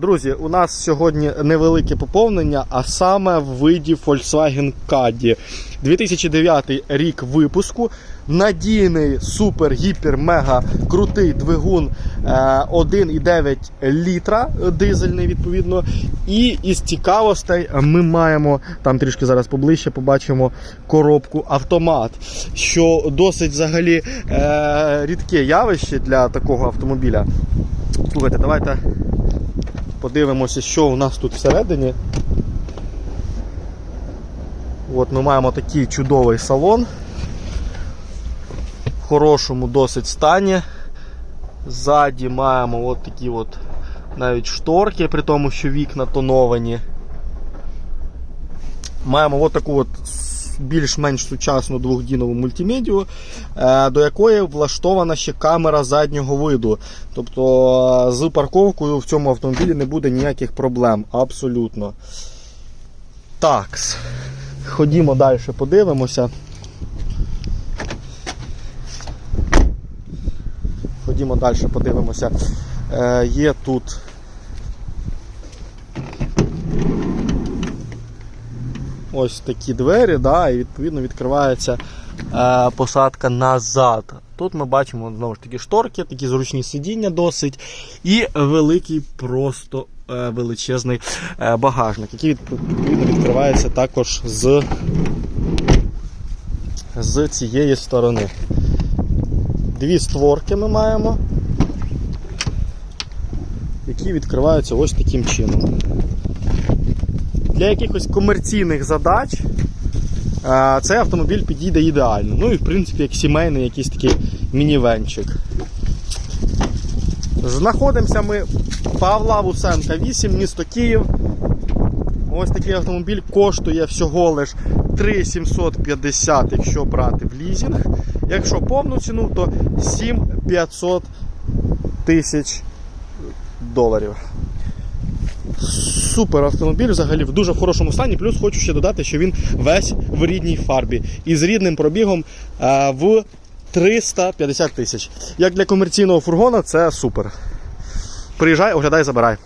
Друзі, у нас сьогодні невелике поповнення, а саме в виді Volkswagen Caddy. 2009 рік випуску. Надійний супер, гіпер, мега крутий двигун е, 1,9 літра дизельний, відповідно. І із цікавостей ми маємо там трішки зараз поближче побачимо коробку автомат, що досить взагалі е, рідке явище для такого автомобіля. Слухайте, давайте подивимося, що у нас тут всередині. От ми маємо такий чудовий салон. В хорошому досить стані. Ззаді маємо от такі от навіть шторки, при тому, що вікна тоновані. Маємо от таку от більш-менш сучасну двохдінову мультимедію, е, до якої влаштована ще камера заднього виду. Тобто е, з парковкою в цьому автомобілі не буде ніяких проблем. Абсолютно. Так. Ходімо далі, подивимося. Ходімо далі, подивимося. Е, є тут ось такі двері, да, і відповідно відкривається е, посадка назад. Тут ми бачимо знову ж таки шторки, такі зручні сидіння досить, і великий просто е, величезний е, багажник, який відповідно відкривається також з, з цієї сторони. Дві створки ми маємо, які відкриваються ось таким чином. Для якихось комерційних задач е, цей автомобіль підійде ідеально. Ну і в принципі як сімейний якийсь такий мінівенчик. Знаходимося ми Павла Вусенка 8, місто Київ. Ось такий автомобіль коштує всього лиш 3750, якщо брати в лізинг. Якщо повну ціну, то 7500 тисяч доларів. Супер автомобіль взагалі в дуже хорошому стані. Плюс хочу ще додати, що він весь в рідній фарбі і з рідним пробігом е, в 350 тисяч. Як для комерційного фургона, це супер. Приїжджай, оглядай, забирай.